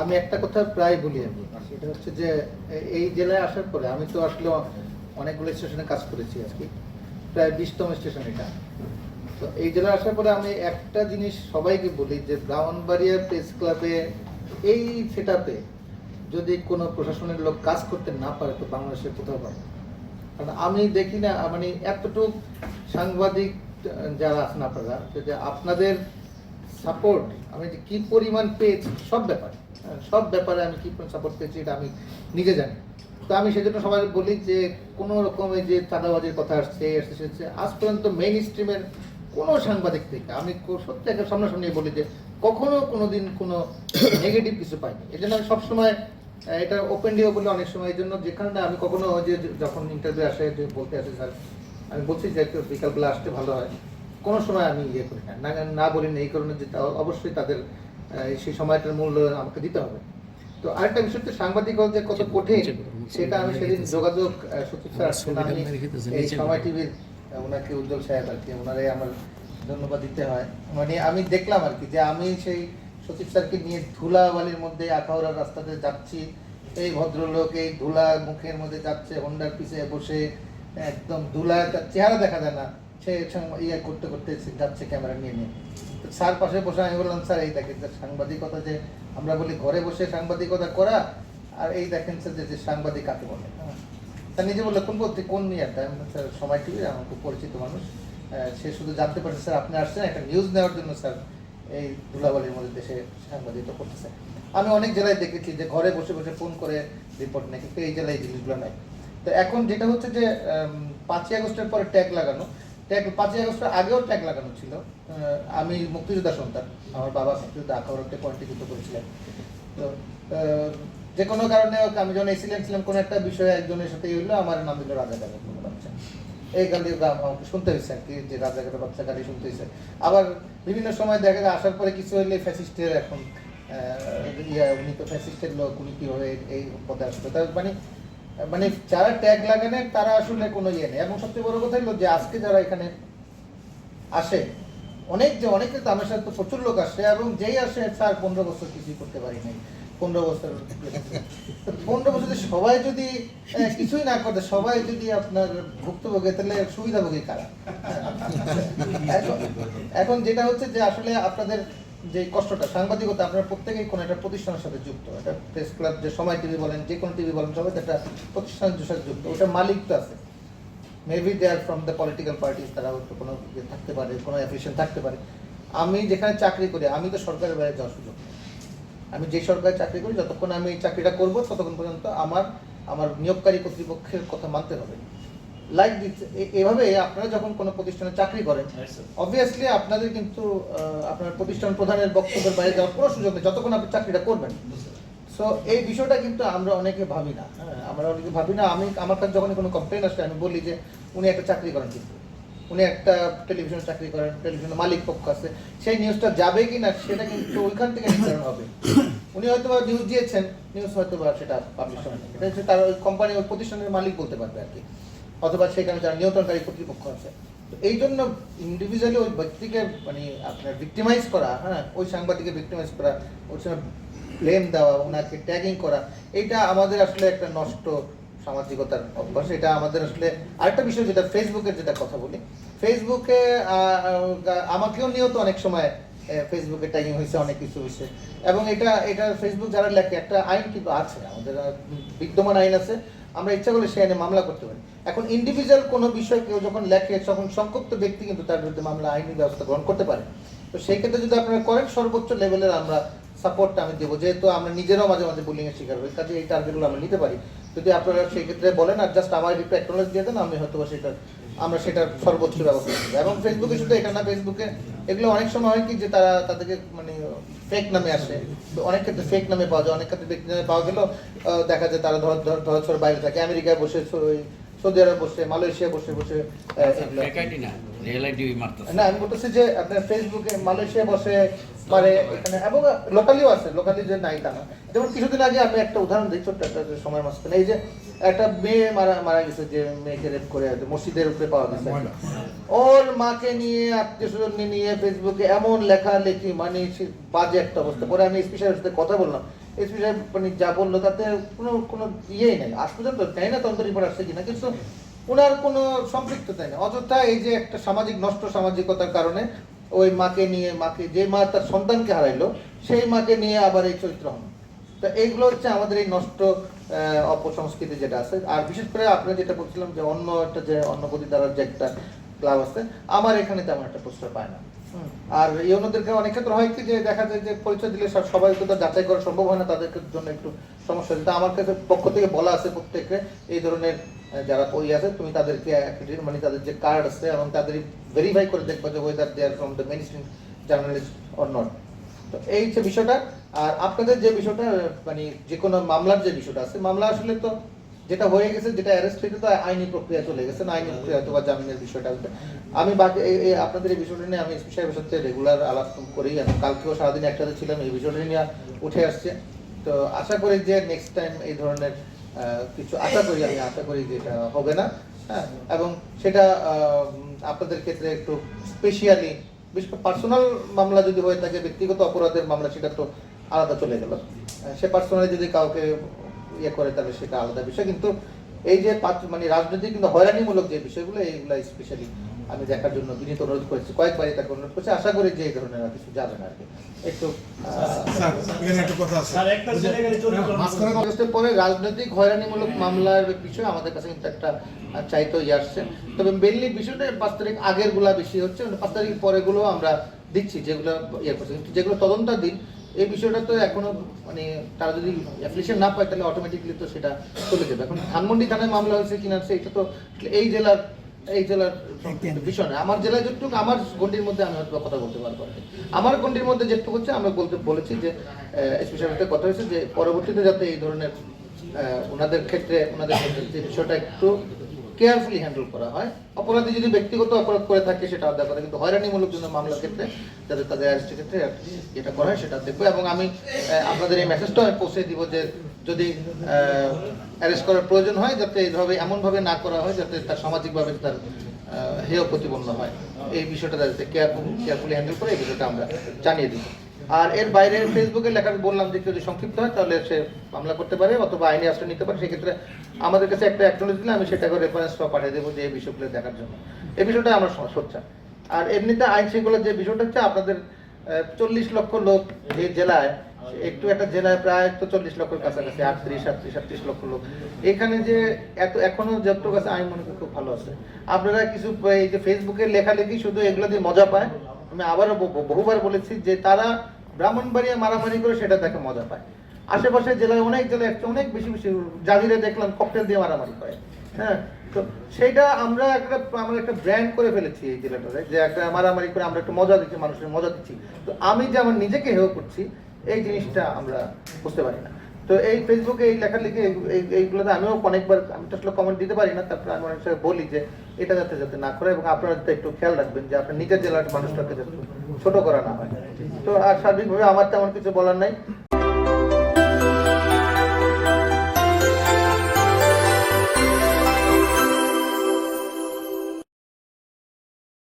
আমি একটা কথা প্রায় বলি আমি, সেটা হচ্ছে যে, এই জেলায় আসার পরে আমি তো আসলে অনেকগুলো স্টেশনে কাজ করেছি আজকে, প্রায় বিশতম স্টেশন এটা। তো এই জেলায় আসার পরে আমি একটা জিনিস সবাইকে বলি যে, ব্রাহ্মণবাড়িয়া প্রেস ক্লাবে এই সেট যদি কোনো প্রশাসনের লোক কাজ করতে না পারে, তো বাংলাদেশে কোথাও পারে কারণ আমি দেখি না মানে এতটুকু সাংবাদিক যারা আছেন আপনারা যে আপনাদের সাপোর্ট আমি যে কি পরিমাণ পেয়েছি সব ব্যাপারে। হ্যাঁ, সব ব্যাপারে আমি কি সাপোর্ট পেয়েছি এটা আমি নিজে জানি। তো আমি সেজন্য সবাই বলি যে কোনো রকমের যে চাঁদাবাজির কথা আসছে এই আসছে, আসছে, আজ পর্যন্ত মেইন স্ট্রিমের কোনো সাংবাদিক থেকে আমি সত্যি একটা সামনাসামনি বলি যে কখনো কোনো দিন কোনো নেগেটিভ কিছু পাইনি। এই জন্য আমি সবসময় এটা ওপেনলিও বলি অনেক সময় এই জন্য যেখানে আমি কখনো যে যখন ইন্টারভিউ আসে যে বলতে আসে স্যার আমি বলছি যে একটু বিকালবেলা আসতে ভালো হয়। কোনো সময় আমি ইয়ে করি না। না- বলি না এই কারণে যে অবশ্যই তাদের সেই সময়টার মূল্য আমাকে দিতে হবে। তো আরেকটা বিষয় হচ্ছে সাংবাদিকতা যে কত কঠিন সেটা আমি সেদিন যোগাযোগ সচিব স্যার আমি এই সময় টিভির ওনাকে উজ্জ্বল সাহেব আর কি ওনারে আমার ধন্যবাদ দিতে হয়। মানে আমি দেখলাম আর কি যে আমি সেই সচিব স্যারকে নিয়ে ধুলাবালির মধ্যে আখাউড়ার রাস্তাতে যাচ্ছি। এই ভদ্রলোক এই ধুলা মুখের মধ্যে যাচ্ছে হোন্ডার পিছে বসে একদম ধুলা তার চেহারা দেখা যায় না। সে ইয়ে করতে করতে যাচ্ছে ক্যামেরা নিয়ে নিয়ে। তো স্যার পাশে বসে আমি বললাম স্যার এই দেখেন সাংবাদিকতা যে আমরা বলি ঘরে বসে সাংবাদিকতা করা আর এই দেখেন স্যার যে- সাংবাদিক কাকে বলে হ্যাঁ। স্যার নিজে বলল কোন পত্রিকা কোন নিয়ে বললাম, স্যার সময় টিভি আমার খুব পরিচিত মানুষ। সে শুধু জানতে পারছে স্যার আপনি আসছেন একটা নিউজ নেওয়ার জন্য স্যার এই ধুলাবালির মধ্যে দেশে সাংবাদিকতা করতেছে। আমি অনেক জেলায় দেখেছি যে ঘরে বসে বসে ফোন করে রিপোর্ট নেয় কিন্তু এই জেলায় এই জিনিসগুলো নাই। তো এখন যেটা হচ্ছে যে পাঁচই আগস্টের পরে ট্যাগ লাগানো ট্যাগ, পাঁচই আগস্টের আগেও ট্যাগ লাগানো ছিল। আমি মুক্তিযোদ্ধা সন্তান। আমার বাবা মুক্তিযোদ্ধা আখাউড়াতে পয়েন্টিকৃত করেছিলেন। তো যে কোনো কারণে আমি যখন এসিলেন্ট ছিলাম, কোনো একটা বিষয়ে একজনের সাথে হইল আমার নাম দিল রাজাকারের কোনো বাচ্চা। এই গালি আমাকে শুনতে হয়েছে আর কি, যে রাজাকারের বাচ্চা গালি শুনতে হয়েছে। আবার বিভিন্ন সময় দেখা যায়, আসার পরে কিছু হইলে ফ্যাসিস্টের এখন ইয়া, উনি তো ফ্যাসিস্টের লোক, উনি কীভাবে এই পদে আসবে? তার মানে মানে যারা ট্যাগ লাগানে তারা আসলে কোনো ইয়ে নেই। এবং সবচেয়ে বড় কথা হলো যে আজকে যারা এখানে আসে, অনেক যে অনেকে আমার সাথে প্রচুর লোক আসে এবং যেই আসে স্যার পনেরো বছর কিছুই করতে পারি নাই। পনেরো বছর পনেরো বছরে সবাই যদি কিছুই না করতে সবাই যদি আপনার ভুক্তভোগী, তাহলে সুবিধাভোগী কারা? এখন যেটা হচ্ছে যে আসলে আপনাদের যে কষ্টটা, সাংবাদিকতা আপনারা প্রত্যেকেই কোনো একটা প্রতিষ্ঠানের সাথে যুক্ত। একটা প্রেস ক্লাব যে সময় টিভি বলেন, যে কোনো টিভি বলেন, সবাই একটা প্রতিষ্ঠানের সাথে যুক্ত। ওটা মালিক তো আছে। Maybe they are from the political parties তারা হয়তো কোনো ইয়ে থাকতে পারে, কোনো অ্যাফিলিয়েশন থাকতে পারে। আমি যেখানে চাকরি করি, আমি তো সরকারের বাইরে যাওয়ার সুযোগ আমি যে সরকারি চাকরি করি, যতক্ষণ আমি এই চাকরিটা করব, ততক্ষণ পর্যন্ত আমার আমার নিয়োগকারী কর্তৃপক্ষের কথা মানতে হবে। লাইক দিস এভাবে আপনারা যখন কোনো প্রতিষ্ঠানে চাকরি করেন অবভিয়াসলি আপনাদের কিন্তু আপনার প্রতিষ্ঠান প্রধানের বক্তব্যের বাইরে যাওয়ার কোনো সুযোগ নেই যতক্ষণ আপনি চাকরিটা করবেন। সো এই বিষয়টা কিন্তু আমরা অনেকে ভাবি না। হ্যাঁ, আমরা অনেকে ভাবি না। আমি আমার কাছে যখন কোনো কমপ্লেন আসে আমি বলি যে উনি একটা চাকরি করেন কিন্তু। উনি একটা টেলিভিশনে চাকরি করেন টেলিভিশনের মালিক পক্ষ আছে। সেই নিউজটা যাবে কি না সেটা কিন্তু ওইখান থেকে নির্ধারণ হবে। উনি হয়তো বা নিউজ দিয়েছেন নিউজ হয়তো বা সেটা পাবলিশ হবে এটা হচ্ছে তার ওই কোম্পানি ওই প্রতিষ্ঠানের মালিক বলতে পারবে আর কি। অথবা সেখানে যারা নিয়ন্ত্রণকারী কর্তৃপক্ষ আছে। তো এই জন্য ইন্ডিভিজুয়ালি ওই ব্যক্তিকে মানে আপনার ভিক্টিমাইজ করা হ্যাঁ ওই সাংবাদিককে ভিক্টিমাইজ করা, ওর সঙ্গে ব্লেম দেওয়া, ওনাকে ট্যাগিং করা, এটা আমাদের আসলে একটা নষ্ট সামাজিকতার অভ্যাস। এটা আমাদের আসলে আরেকটা বিষয় যেটা ফেসবুকের যেটা কথা বলি। ফেসবুকে আমাকেও নিয়েও তো অনেক সময় ফেসবুকে ট্যাগিং হয়েছে, অনেক কিছু হয়েছে। এবং এটা এটা ফেসবুক যারা লেখে, একটা আইন কিন্তু আছে, আমাদের বিদ্যমান আইন আছে। আমরা ইচ্ছা করলে সেখানে মামলা করতে পারি। এখন ইন্ডিভিজুয়াল কোনো বিষয় কেউ যখন লেখে, তখন সংক্ষিপ্ত ব্যক্তি কিন্তু তার বিরুদ্ধে মামলা, আইনি ব্যবস্থা গ্রহণ করতে পারে। তো সেই ক্ষেত্রে যদি আপনারা করেন, সর্বোচ্চ লেভেলের আমরা সাপোর্টটা আমি দেবো। যেহেতু আমরা নিজেরাও মাঝে মাঝে বুলিংয়ের শিকার হই কাজে এই টার্গেটগুলো আমরা নিতে পারি। যদি আপনারা সেই ক্ষেত্রে বলেন, আর জাস্ট আমার একটু অ্যাকনোলেজ দিয়ে দেন, আমি হয়তো সেটা, আমরা সেটার সর্বোচ্চ ব্যবস্থা করব। এবং ফেসবুকে শুধু এটা না ফেসবুকে এগুলো অনেক সময় হয় কি যে তারা তাদেরকে মানে ফেক নামে আসে। তো অনেক ক্ষেত্রে ফেক নামে পাওয়া যায়, অনেক ক্ষেত্রে ব্যক্তি নামে পাওয়া গেলেও দেখা যায় তারা ধর ধর ধর বাইরে থাকে। আমেরিকায় বসে সৌদি আরব বসে মালয়েশিয়া বসে বসে আইডি না রিয়েল আইডি মারতেছে। না আমি বলতেছি যে আপনার ফেসবুকে মালয়েশিয়া বসে পারে এখানে এবং লোকালিও আছে লোকালি যে নাই তা না। যেমন কিছুদিন আগে আমি একটা উদাহরণ দিই ছোট্ট একটা সময় মাঝখানে এই যে একটা মেয়ে মারা মারা গেছে যে মেয়েকে রেপ করে আছে, মসজিদের উপরে পাওয়া গেছে। ওর মাকে নিয়ে আত্মীয় স্বজন নিয়ে ফেসবুকে এমন লেখালেখি মানে বাজে একটা অবস্থা। পরে আমি সাথে কথা বললাম। এসপি সাহেব মানে যা বলল তাতে কোনো কোনো ইয়েই নেই। আজ পর্যন্ত জানি না তদন্ত রিপোর্ট আসছে কিনা, কিন্তু ওনার কোনো সম্পৃক্ততা নেই। অযথা এই যে একটা সামাজিক, নষ্ট সামাজিকতার কারণে ওই মাকে নিয়ে, মাকে, যে মা তার সন্তানকে হারাইলো, সেই মাকে নিয়ে আবার এই চরিত্র হন তো এইগুলো হচ্ছে আমাদের এই নষ্ট অপসংস্কৃতি যেটা আছে। আর বিশেষ করে আপনারা যেটা বলছিলাম যে অন্য একটা যে অন্নপতি দ্বারা যে একটা ক্লাব আছে আমার এখানে তেমন একটা প্রশ্রয় পায় না। আর এই অন্যদেরকে অনেক ক্ষেত্রে হয় কি যে দেখা যায় যে পরিচয় দিলে সব- সবাই তো যাচাই করা সম্ভব হয় না তাদের জন্য একটু সমস্যা তা আমার কাছে পক্ষ থেকে বলা আছে প্রত্যেককে এই ধরনের যারা ওই আছে তুমি তাদেরকে মানে তাদের যে কার্ড আছে এবং তাদের ভেরিফাই করে দেখবে যে whether they are from the main stream journalist or not তো এই হচ্ছে বিষয়টা। আর আপনাদের যে বিষয়টা মানে যে কোনো মামলার যে বিষয়টা আছে মামলা আসলে তো যেটা হয়ে গেছে, যেটা অ্যারেস্ট হয়েছে তো আইনি প্রক্রিয়া চলে গেছে, আইনি প্রক্রিয়া অথবা জামিনের বিষয়টা আমি বাকি এই- আপনাদের এই বিষয়টা নিয়ে আমি এসপি সাহেবের সাথে রেগুলার আলাপ করি এবং কালকেও সারাদিন একসাথে ছিলাম, এই বিষয়টা নিয়ে উঠে আসছে। তো আশা করি যে নেক্সট টাইম এই ধরনের কিছু আশা করি আমি, আশা করি যে এটা হবে না হ্যাঁ? এবং সেটা আপনাদের ক্ষেত্রে একটু স্পেশিয়ালি বিশেষ করে পার্সোনাল মামলা যদি হয়ে থাকে, ব্যক্তিগত অপরাধের মামলা, সেটা তো আলাদা চলে গেল। সে পার্সোনালি যদি কাউকে ইয়ে করে তাহলে সেটা আলাদা বিষয়। কিন্তু এই যে পাত- মানে রাজনৈতিক কিন্তু হয়রানিমূলক যে বিষয়গুলো এইগুলো স্পেশালি আমি দেখার জন্য বিনীত অনুরোধ করেছি। কয়েকবারই তাকে অনুরোধ করেছি। আশা করি যে এই ধরনের আর কিছু যাবে না আর কি। একটু আহ, স্যার এখানে একটা কথা আছে। স্যার, একটা ছেলে গেলে চরিত্র মাঝখানে কথা- আগস্টের পরে রাজনৈতিক হয়রানিমূলক মামলার বিষয় আমাদের কাছে কিন্তু একটা আহ, চাইতে ইয়ে আসছে। তবে মেনলি বিষয়টা পাঁচ তারিখ আগেরগুলা বেশি হচ্ছে। মানে পাঁচ তারিখ পরে গুলো আমরা দিচ্ছি যেগুলো ইয়ে করছে। কিন্তু যেগুলো তদন্তাধীন এই বিষয়টা তো এখনও মানে তারা যদি অ্যাপ্লিকেশন না পায় তাহলে অটোমেটিকলি তো সেটা চলে যাবে। এখন ধানমন্ডি থানায় মামলা হয়েছে কিনা এটা তো এই জেলার এই জেলার বিষয় না। আমার জেলায় যেটুকু আমার গন্ডির মধ্যে আমি হয়তো কথা বলতে পারব আমার গন্ডির মধ্যে যেটুকু হচ্ছে আমরা বলতে বলেছি যে সাথে কথা হয়েছে যে পরবর্তীতে যাতে এই ধরনের ওনাদের ক্ষেত্রে ওনাদের ক্ষেত্রে যে বিষয়টা একটু কেয়ারফুলি হ্যান্ডেল করা হয়। অপরাধী যদি ব্যক্তিগত অপরাধ করে থাকে, সেটা আলাদা কথা কিন্তু হয়রানিমূলক জন্য মামলার ক্ষেত্রে যাতে তাদের অ্যারেস্টের ক্ষেত্রে যেটা করা হয় সেটা দেখব। এবং আমি আপনাদের এই মেসেজটা আমি পৌঁছে দিব যে, যদি অ্যারেস্ট করার প্রয়োজন হয়, যাতে এইভাবে এমনভাবে না করা হয়, যাতে তার সামাজিকভাবে তার হেয় প্রতিপন্ন হয়। এই বিষয়টা যাতে কেয়ারফুল কেয়ারফুলি হ্যান্ডেল করে এই বিষয়টা আমরা জানিয়ে দিব। আর এর বাইরে ফেসবুকে লেখা বললাম যে যদি সংক্ষিপ্ত হয়, তাহলে সে মামলা করতে পারে, অথবা আইনি আশ্রয় নিতে পারে। সেক্ষেত্রে আমাদের কাছে একটা অ্যাকনোলেজ দিলে আমি সেটাকে রেফারেন্স পাঠিয়ে দেবো যে এই বিষয়গুলো দেখার জন্য। এই বিষয়টা আমার স- সোচ্চা আর এমনিতে আইন শৃঙ্খলার যে বিষয়টা হচ্ছে, আপনাদের চল্লিশ লক্ষ লোক যে জেলায়, একটু একটা জেলায় প্রায় তো চল্লিশ লক্ষের কাছাকাছি, আটত্রিশ আটত্রিশ আটত্রিশ লক্ষ লোক। এখানে যে এত, এখনও যতটুকু আছে আমি মনে করি খুব ভালো আছে। আপনারা কিছু, এই যে ফেসবুকে লেখালেখি শুধু এগুলো দিয়ে মজা পায়। আমি আবারও বহুবার বলেছি যে তারা ব্রাহ্মণবাড়িয়া মারামারি করে সেটা দেখে মজা পায়। আশেপাশে জেলায় অনেক জেলায় একটা অনেক বেশি বেশি জাজিরে দেখলাম ককটেল দিয়ে মারামারি করে। হ্যাঁ তো সেইটা আমরা একটা আমরা একটা ব্র্যান্ড করে ফেলেছি এই জেলাটাতে, যে একটা মারামারি করে আমরা একটা মজা দিচ্ছি, মানুষের মজা দিচ্ছি। তো আমি যে আমার নিজেকে হেয় করছি, এই জিনিসটা আমরা বুঝতে পারি না। তো এই ফেসবুকে এই লেখালেখি এই- এই- এইগুলোতে আমিও অনেকবার, আমি তো আসলে কমেন্ট দিতে পারি না, তারপরে আমি অনেক সময় বলি যে এটা যাতে যাতে না করে এবং আপনারা যাতে একটু খেয়াল রাখবেন যে আপনার নিজের জেলার মানুষটাকে যাতে ছোট করা না হয়। তো আর সার্বিকভাবে আমার তেমন কিছু বলার নাই।